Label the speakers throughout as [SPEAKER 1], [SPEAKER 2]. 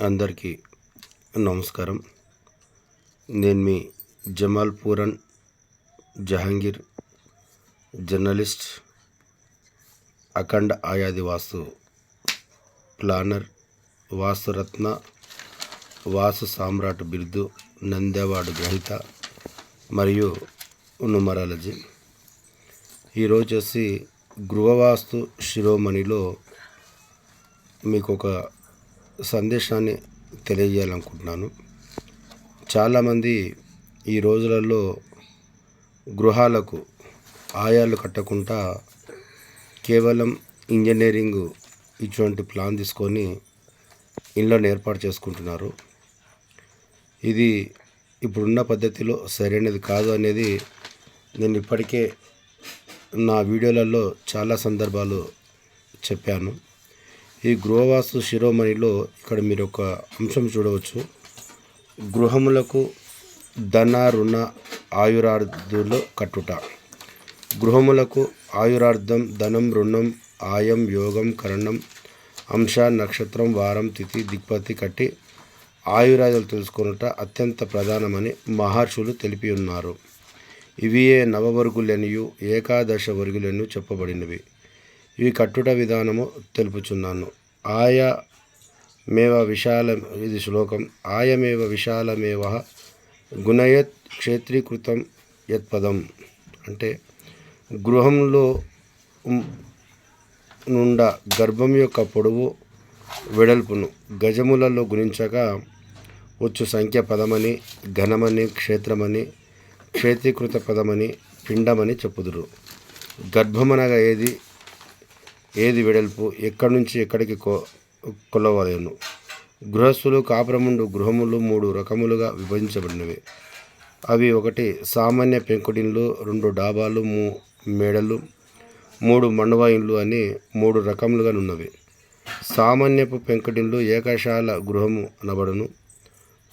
[SPEAKER 1] అందరికీ నమస్కారం. నేను మీ జమాల్ పూరన్ జహాంగీర్ జర్నలిస్ట్ అఖండ ఆయాది వాస్తు ప్లానర్ వాస్తురత్న వాసు సామ్రాట్ బిరుదు నందేవాడు గ్రహీత మరియు నుమరాలజీ ఈరోజు వచ్చి గృహవాస్తు శిరోమణిలో మీకు ఒక సందేశాన్ని తెలియజేయాలనుకుంటున్నాను. చాలామంది ఈ రోజులలో గృహాలకు ఆయాలు కట్టకుండా కేవలం ఇంజనీరింగ్ ఇటువంటి ప్లాన్ తీసుకొని ఇళ్ళను ఏర్పాటు చేసుకుంటున్నారు. ఇది ఇప్పుడున్న పద్ధతిలో సరైనది కాదు అనేది నేను ఇప్పటికే నా వీడియోలలో చాలా సందర్భాలు చెప్పాను. ఈ గృహవాస్తు శిరోమణిలో ఇక్కడ మీరు ఒక అంశం చూడవచ్చు. గృహములకు ధన రుణ ఆయురార్థులు కట్టుట. గృహములకు ఆయురార్థం ధనం రుణం ఆయం యోగం కరణం అంశ నక్షత్రం వారం తిథి దిక్పతి కట్టి ఆయురాదులు తెలుసుకొనుట అత్యంత ప్రధానమని మహర్షులు తెలిపి ఉన్నారు. ఇవియే నవవర్గులనియు ఏకాదశ వర్గులను చెప్పబడినవి. ఇవి కట్టుట విధానము తెలుపుచున్నాను. ఆయమేవ విశాల ఇది శ్లోకం. ఆయమేవ విశాలమేవ గుణయత్ క్షేత్రీకృతం యత్పదం అంటే గృహంలో ఉం- నుండ గర్భం యొక్క పొడవు వెడల్పును గజములలో గుణించగా వచ్చు సంఖ్య పదమని ఘనమని క్షేత్రమని క్షేత్రీకృత పదమని పిండమని చెప్పుదురు. గర్భమనగా ఏది? ఏది వెడల్పు ఎక్కడి నుంచి ఎక్కడికి కొ కొలవలేను. గృహస్థులు కాపురముండు గృహములు మూడు రకములుగా విభజించబడినవి. అవి ఒకటి సామాన్య పెంకుటిన్లు రెండు డాబాలు మూ మేడలు మూడు మండవ ఇండ్లు అని మూడు రకములుగా ఉన్నవి సామాన్యపు పెంకుటిన్లు ఏకశాల గృహము అనబడును.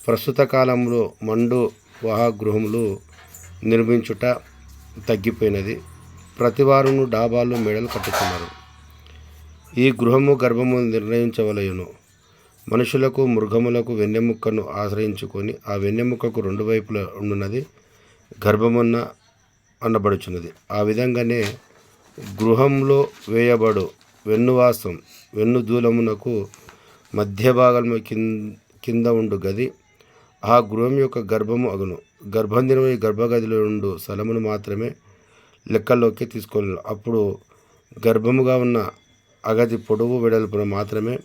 [SPEAKER 1] ప్రస్తుత కాలంలో మండు గృహములు నిర్మించుట తగ్గిపోయినది. ప్రతివారును డాబాలు మేడలు కట్టుతున్నారు ఈ గృహము గర్భము నిర్ణయించవలయును. మనుషులకు మృగములకు వెన్నెముక్కను ఆశ్రయించుకొని ఆ వెన్నెముకకు రెండు వైపులా ఉండున్నది గర్భమున్న అనబడుచున్నది. ఆ విధంగానే గృహంలో వేయబడు వెన్నువాసం వెన్ను దూలమునకు మధ్య భాగము కింద కింద ఉండు గది ఆ గృహం యొక్క గర్భము అగును. గర్భంధినమై గర్భగదిలో ఉండు స్థలమును మాత్రమే లెక్కల్లోకి తీసుకోలేను. అప్పుడు గర్భముగా ఉన్న అగది పొడవు వెడల్పును మాత్రమే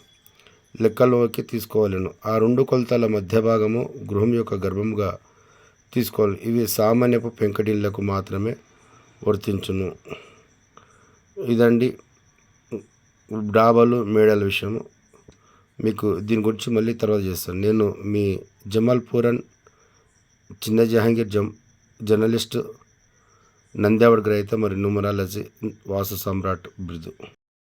[SPEAKER 1] లెక్కలోకి తీసుకోవాలను. ఆ రెండు కొలతల మధ్య భాగము గృహం యొక్క గర్భముగా తీసుకోవాలి ఇవి సామాన్యపు పెంకటిళ్ళకు మాత్రమే వర్తించును. ఇదండి డాబాలు మేడల విషయము. మీకు దీని గురించి మళ్ళీ తర్వాత చేస్తాను. నేను మీ జమల్పూరన్ చిన్న జహాంగీర్ జమ్ జర్నలిస్ట్ నంద్యావడ్ గ్రహీత మరియు న్యూమరాలజీ వాసు సమ్రాట్ బిరుదు.